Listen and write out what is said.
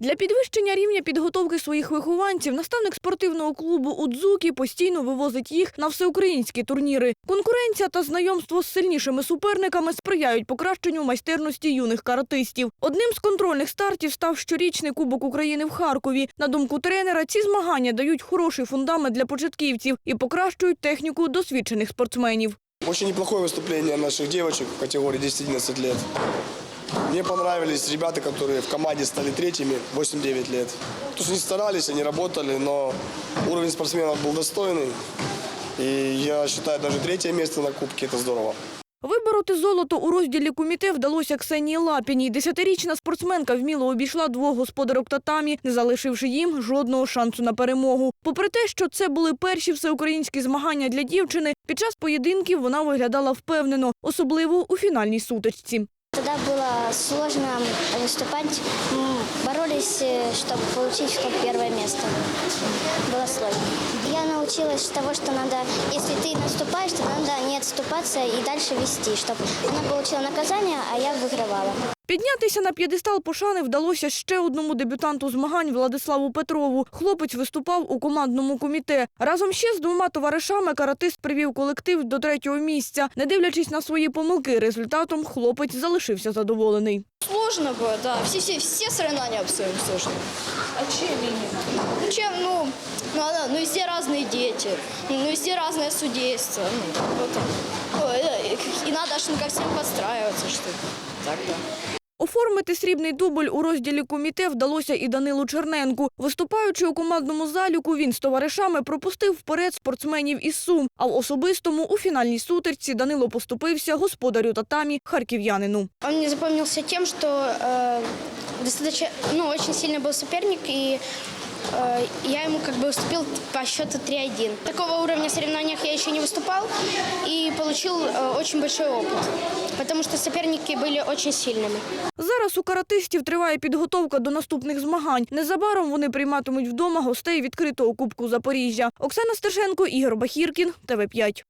Для підвищення рівня підготовки своїх вихованців наставник спортивного клубу «Удзукі» постійно вивозить їх на всеукраїнські турніри. Конкуренція та знайомство з сильнішими суперниками сприяють покращенню майстерності юних каратистів. Одним з контрольних стартів став щорічний Кубок України в Харкові. На думку тренера, ці змагання дають хороший фундамент для початківців і покращують техніку досвідчених спортсменів. Очень неплохое выступление наших девочек в категории 10-11 лет. Мне понравились ребята, которые в команде стали третьими 8-9 лет. То есть они старались, они работали, но уровень спортсменов был достойный. И я считаю, даже третье место на кубке – это здорово. Вибороти золото у розділі куміте вдалося Ксенії Лапіній. Десятирічна спортсменка вміло обійшла двох господарок татамі, не залишивши їм жодного шансу на перемогу. Попри те, що це були перші всеукраїнські змагання для дівчини, під час поєдинків вона виглядала впевнено, особливо у фінальній сутичці. Тогда было сложно выступать. М, Боролись, э, чтобы получить в топ первое место. Было сложно. Я научилась того, что надо, если ты наступаешь, то надо не отступаться и дальше вести, чтобы она получила наказание, а я выигрывала. Піднятися на п'єдестал пошани вдалося ще одному дебютанту змагань Владиславу Петрову. Хлопець виступав у командному коміте. Разом ще з двома товаришами каратист привів колектив до третього місця. Не дивлячись на свої помилки, результатом хлопець залишився задоволений. Сложно было, да. Все, все, все соревнования абсолютно сложно. А чем именно? Ну, чем, ну, ну, она- ну, везде разные дети, ну, везде разное судейство. Ну, вот так. Ну, э, и, и надо ж, ну, ко всем подстраиваться, что ли. Так, да. Оформити срібний дубль у розділі коміте вдалося і Данилу Черненку. Виступаючи у командному заліку, він з товаришами пропустив вперед спортсменів із Сум. А в особистому у фінальній сутичці Данило поступився господарю татамі харків'янину. Он мне запомнился тем, что э, достаточно, ну, очень сильный был соперник, и э, я ему как бы уступил по счету 3-1. Такого уровня в соревнованиях я еще не выступал и получил э, очень большой опыт, потому что соперники были очень сильными. Зараз у каратистів триває підготовка до наступних змагань. Незабаром вони прийматимуть вдома гостей відкритого Кубку Запоріжжя. Оксана Стешенко, Ігор Бахіркін, ТВ5.